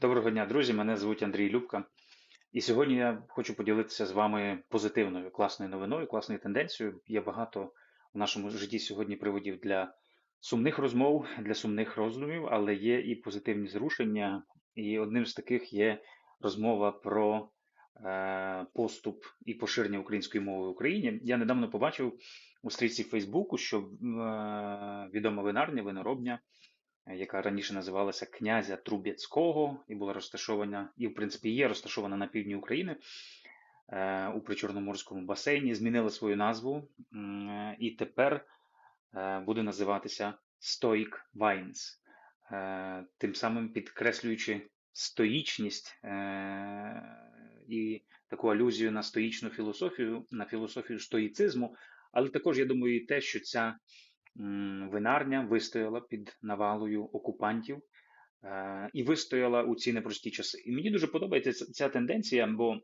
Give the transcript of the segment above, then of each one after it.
Доброго дня, друзі. Мене звуть Андрій Любка. І сьогодні я хочу поділитися з вами позитивною, класною новиною, класною тенденцією. Є багато в нашому житті сьогодні приводів для сумних розмов, для сумних роздумів, але є і позитивні зрушення. І одним з таких є розмова про е, поступ і поширення української мови в Україні. Я недавно побачив у стрічці Фейсбуку, що е, відома винарня, виноробня яка раніше називалася князя Трубецького і була розташована, і, в принципі, є розташована на півдні України е, у Причорноморському басейні, змінила свою назву і тепер е, буде називатися Stoic Wines, е, тим самим підкреслюючи стоїчність і таку алюзію на стоїчну філософію, на філософію стоїцизму, але також я думаю, і те, що ця винарня вистояла під навалою окупантів е, і вистояла у ці непрості часи. І мені дуже подобається ця тенденція, бо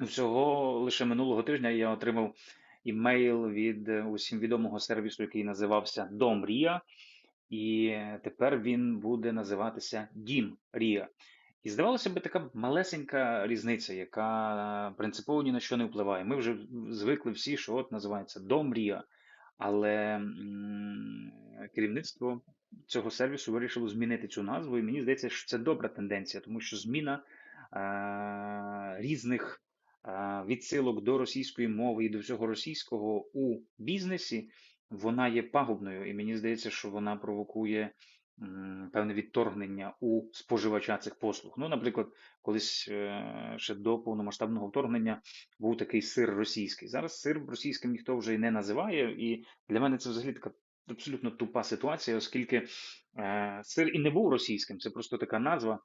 всього лише минулого тижня я отримав імейл від усім відомого сервісу, який називався Дом Рія, і тепер він буде називатися Дім Рія. І здавалося б, така малесенька різниця, яка принципово ні на що не впливає. Ми вже звикли всі, що от називається Дом Рія. Але керівництво цього сервісу вирішило змінити цю назву, і мені здається, що це добра тенденція, тому що зміна різних відсилок до російської мови і до всього російського у бізнесі, вона є пагубною, і мені здається, що вона провокує певне відторгнення у споживача цих послуг. Ну, наприклад, колись е, ще до повномасштабного вторгнення був такий сир російський. Зараз сир російським ніхто вже і не називає, і для мене це взагалі така. Абсолютно тупа ситуація, оскільки е, сир і не був російським, це просто така назва.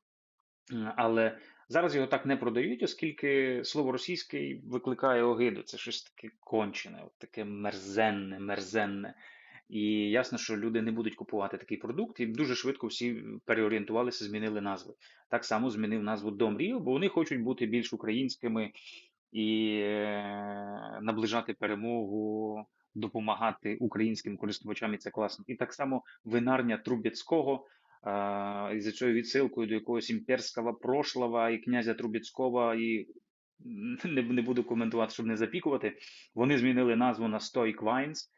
Але зараз його так не продають, оскільки слово російське викликає огиду. Це щось таке кончене, от таке мерзенне, мерзенне. І ясно, що люди не будуть купувати такий продукт, і дуже швидко всі переорієнтувалися, змінили назви. Так само змінив назву Дом Ріо, бо вони хочуть бути більш українськими і е, наближати перемогу, допомагати українським користувачам. І це класно. І так само винарня Трубецького. І за цією відсилкою до якогось імперського прошлого і князя Трубецького, і не не буду коментувати, щоб не запікувати. Вони змінили назву на Stoic Wines.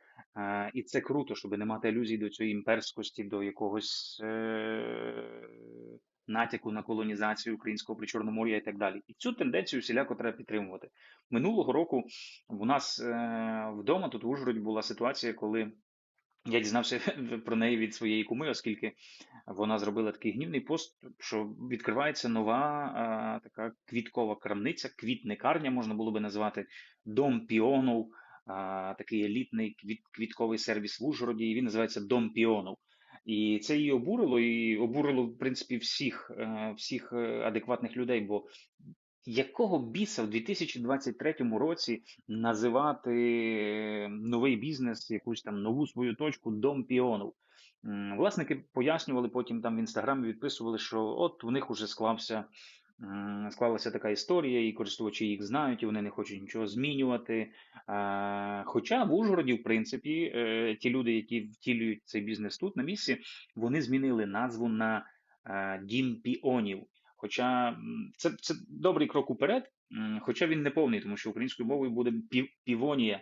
І це круто, щоб не мати ілюзій до цієї імперськості, до якогось е- натяку на колонізацію українського причорномор'я і так далі. І цю тенденцію всіляко треба підтримувати. Минулого року у нас е- вдома тут в Ужгороді була ситуація, коли. Я дізнався про неї від своєї куми, оскільки вона зробила такий гнівний пост, що відкривається нова а, така квіткова крамниця, квітникарня можна було би назвати Дом Піонов такий елітний квітковий сервіс в Ужгороді, і він називається Дом Піонов. І це її обурило, і обурило, в принципі, всіх, е, всіх е, адекватних людей. Бо якого біса в 2023 році називати новий бізнес, якусь там нову свою точку Дом Піонов? Власники пояснювали потім там в інстаграмі відписували, що от у них уже склався склалася така історія, і користувачі їх знають, і вони не хочуть нічого змінювати. Хоча в Ужгороді, в принципі, е, ті люди, які втілюють цей бізнес тут на місці, вони змінили назву на Дім Піонів. Хоча це це добрий крок уперед, хоча він не повний, тому що українською мовою буде півонія,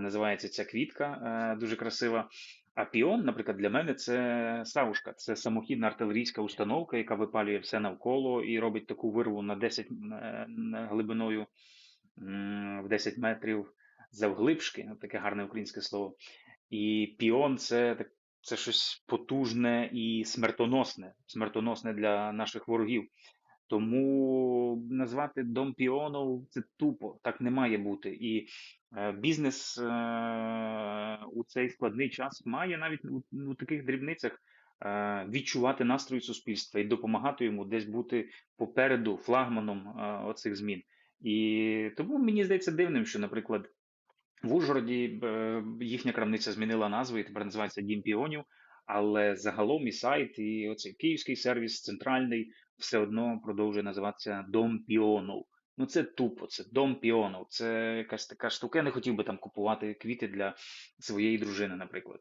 називається ця квітка, е, дуже красива. А піон, наприклад, для мене це савушка, це самохідна артилерійська установка, яка випалює все навколо і робить таку вирву на 10 е, глибиною в 10 метрів завглибшки, таке гарне українське слово. І піон це це щось потужне і смертоносне, смертоносне для наших ворогів. Тому назвати дом піонов це тупо, так не має бути. І бізнес е, у цей складний час має навіть у, таких дрібницях е, відчувати настрої суспільства і допомагати йому десь бути попереду флагманом е, оцих змін. І тому мені здається дивним, що, наприклад, в Ужгороді е, їхня крамниця змінила назву і тепер називається Дім Піонів. Але загалом і сайт, і оцей київський сервіс центральний все одно продовжує називатися Дом Піонов. Ну це тупо, це дом піонов, це якась така штука. Я не хотів би там купувати квіти для своєї дружини, наприклад.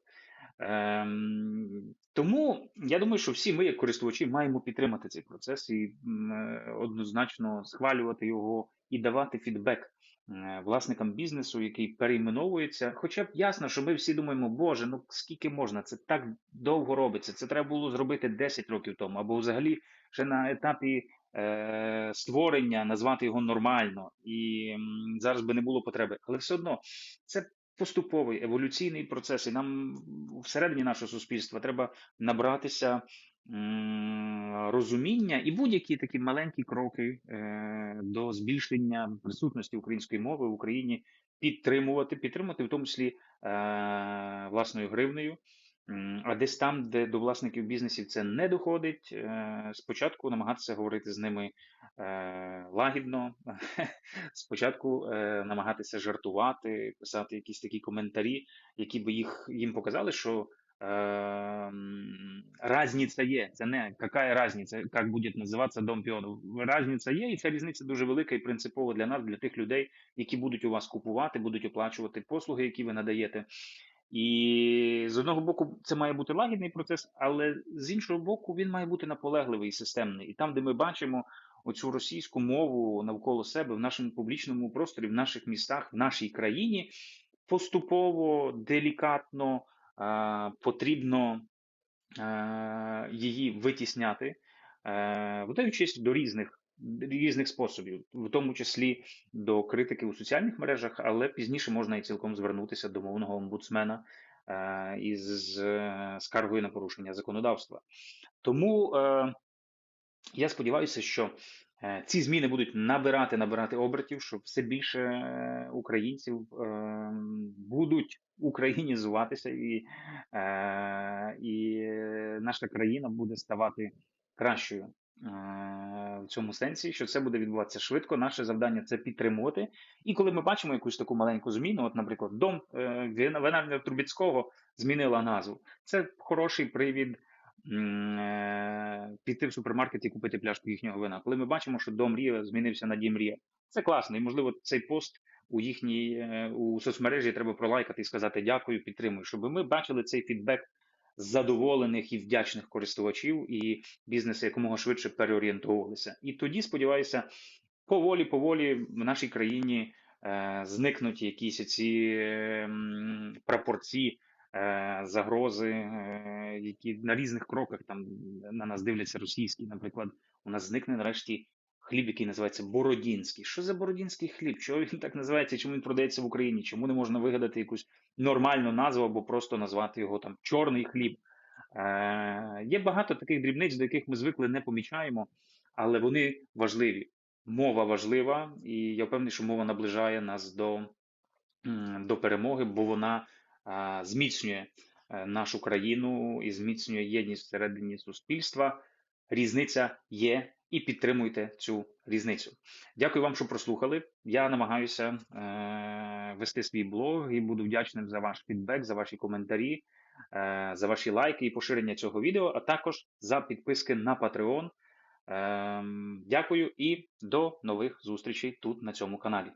Ем, тому я думаю, що всі ми, як користувачі, маємо підтримати цей процес і е, однозначно схвалювати його і давати фідбек е, власникам бізнесу, який перейменовується. Хоча б ясно, що ми всі думаємо, Боже, ну скільки можна, це так довго робиться. Це треба було зробити 10 років тому, або взагалі ще на етапі е, створення назвати його нормально, і зараз би не було потреби. Але все одно це поступовий еволюційний процес, і нам всередині нашого суспільства треба набратися розуміння і будь-які такі маленькі кроки е, до збільшення присутності української мови в Україні підтримувати, підтримувати в тому числі е, власною гривнею. А десь там, де до власників бізнесів це не доходить, е, спочатку намагатися говорити з ними е, лагідно, спочатку е, намагатися жартувати, писати якісь такі коментарі, які би їх їм показали, що разниця є. Це не яка разниця, як буде називатися дом піонів. Разниця є, і ця різниця дуже велика і принципова для нас, для тих людей, які будуть у вас купувати, будуть оплачувати послуги, які ви надаєте. І з одного боку, це має бути лагідний процес, але з іншого боку, він має бути наполегливий і системний. І там, де ми бачимо оцю російську мову навколо себе в нашому публічному просторі, в наших містах, в нашій країні, поступово, делікатно а, потрібно а, її витісняти, а, вдаючись до різних. Різних способів, в тому числі до критики у соціальних мережах, але пізніше можна і цілком звернутися до мовного омбудсмена е, із е, скаргою на порушення законодавства. Тому е, я сподіваюся, що ці зміни будуть набирати набирати обертів, що все більше українців будуть українізуватися, і, і наша країна буде ставати кращою. Е, В цьому сенсі, що це буде відбуватися швидко. Наше завдання це підтримувати. І коли ми бачимо якусь таку маленьку зміну, от, наприклад, дом е, Трубіцького змінила назву. Це хороший привід е, піти в супермаркет і купити пляшку їхнього вина. Коли ми бачимо, що дом Рія змінився на дім Рія, це класно. І можливо, цей пост у їхній у соцмережі треба пролайкати і сказати дякую, підтримую, щоб ми бачили цей фідбек задоволених і вдячних користувачів, і бізнеси якомога швидше переорієнтовувалися. І тоді, сподіваюся, поволі, поволі в нашій країні е, зникнуть якісь ці е, прапорці, е, загрози, е, які на різних кроках там на нас дивляться російські. Наприклад, у нас зникне нарешті хліб, який називається Бородінський. Що за Бородінський хліб? Чого він так називається? Чому він продається в Україні? Чому не можна вигадати якусь нормальну назву або просто назвати його там чорний хліб? Е, Є багато таких дрібниць, до яких ми звикли не помічаємо, але вони важливі. Мова важлива, і я впевнений, що мова наближає нас до, до перемоги, бо вона а, зміцнює е, нашу країну і зміцнює єдність всередині суспільства. Різниця є, і підтримуйте цю різницю. Дякую вам, що прослухали. Я намагаюся е, вести свій блог і буду вдячним за ваш фідбек, за ваші коментарі, е, за ваші лайки і поширення цього відео, а також за підписки на Patreon. Е, Дякую і до нових зустрічей тут на цьому каналі.